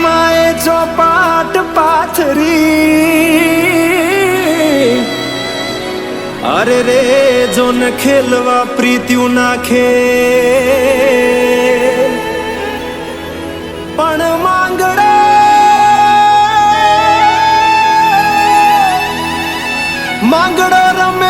પદમાએ ચોપાટ પાથરી. અરે રે જોન ખેલવા પ્રીત્યુ નાખે. પણ માંગડે. માંગડો રમે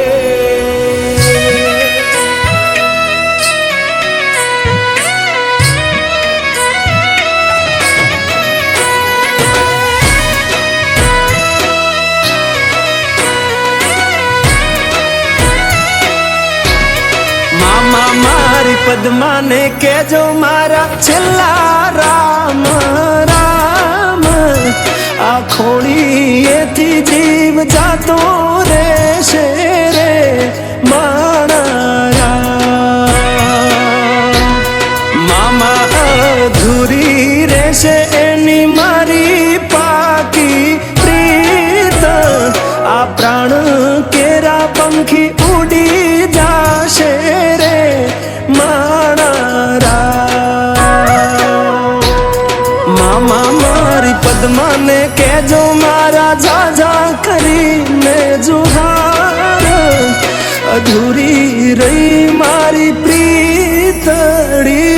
પદ્માને કેજો મારા છેલ્લા રામ રામ આ ખોળીએથી જીવ જાતો રે માણા રામ. મામા અધૂરી રહેશે એની મારી પાકી પ્રીત આ પ્રાણ કેરા પંખી કેજો મારા જાજા કરીને જુહાર અધૂરી રહી મારી પ્રીતડી.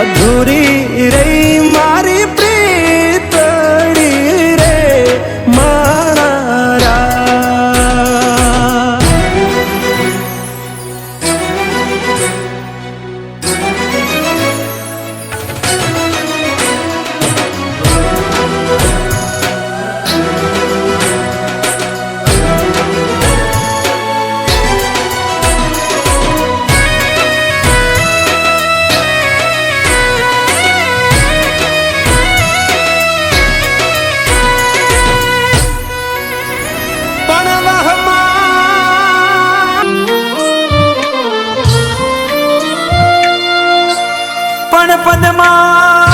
અધૂરી રહી પદમાં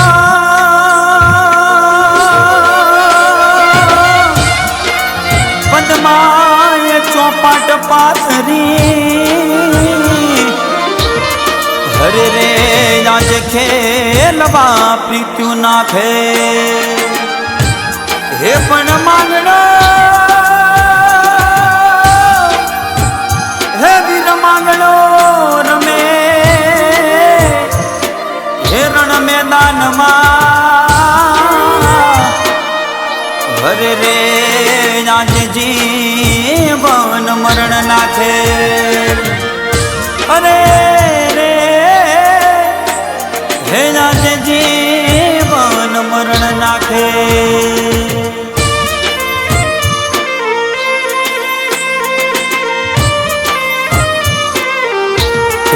પદમાય ચોપાટ પાથરી. હરે રે, આજ ખેલવા પ્રીત્યુ નાખે હે પણ માંગણો. હે વીર માંગણો. મેદાનમાં હરે રે આજ જીવન મરણ નાખે અરે રે હે આજ જીવન મરણ નાખે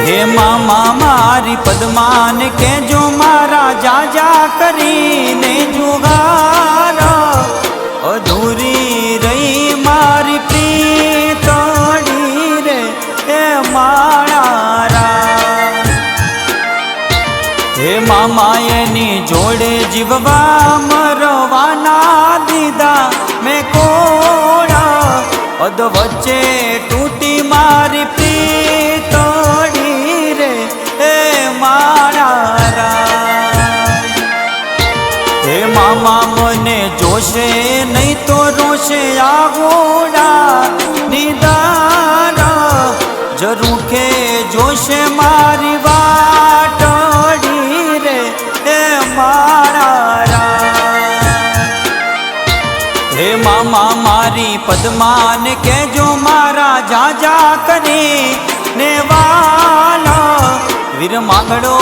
હે મામા, મારી પદ્માન કેજો મારા જાજા કરીને જુગાર. અધૂરી રહી મારી પ્રીતડી રે હે માળારા. હે મામા એની જોડે જીવવા મરવાના દીધા મેં કોળા. અધ વચ્ચે તૂટી મારી મામા મારી પદ્માને કેજો મારા જાજા કરી ને વાલા વીર માંગડો